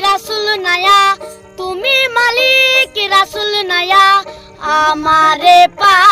রাসুল নায়া তুমি মালিক রাসুল নায়া আমারে পার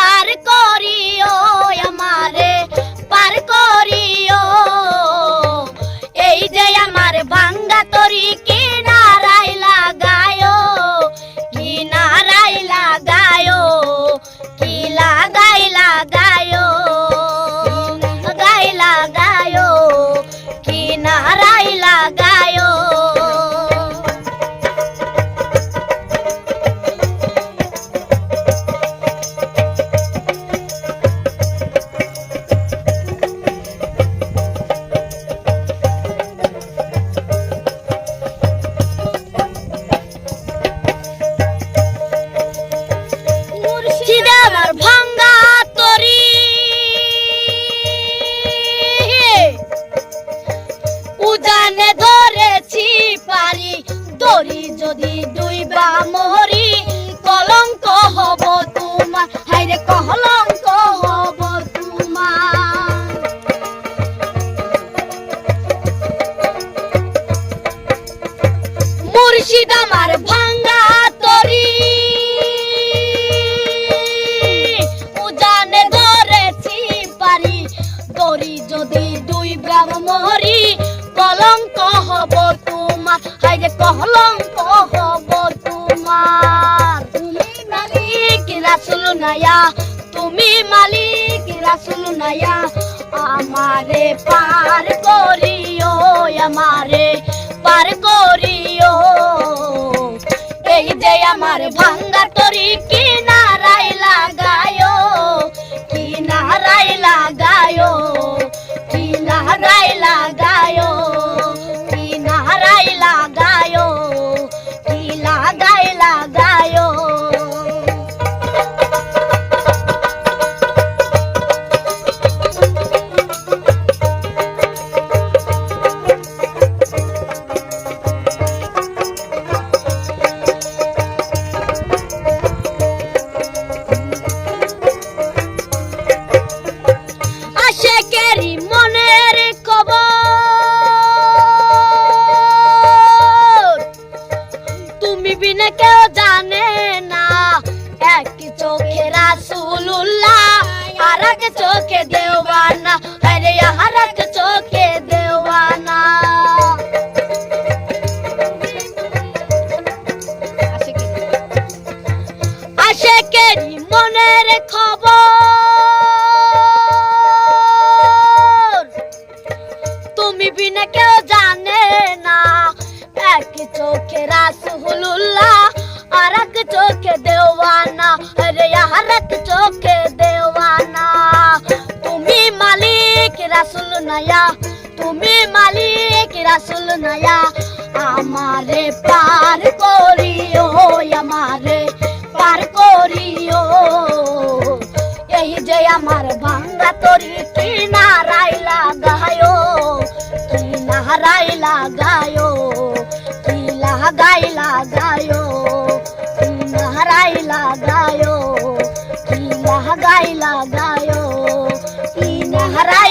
উজানে ধরেছি পারি। দড়ি যদি দুই বা মরি কলঙ্ক হব তোমার। হাইরে কলঙ্ক হব তোমার। মুর্শিদ আমার হাইরে কলঙ্ক হব তোমার। তুমি মালিক রাসুল নায়া, তুমি মালিক রাসুল নায়া। আমারে পার করিও, আমারে পার করিও। এই যে আমার ভাঙ্গা কেউ জানে না। এক চোখে রাসুল্লাহ আর এক চোখে দেওয়ানা। আরে আর এক চোখে দেওয়ানা। আশেকেরি মনের খবর আর এক চোখে দেওয়ানা আরে আর এক চোখে দেওয়ানা তুমি মালিক রাসুল নয়া তুমি মালিক রাসুল নয়া আমারে পার করিও আমারে পার করিও এই যে আমার ভাঙ্গা তরি কিনারাই লাগায়ো কিনারাই Aray,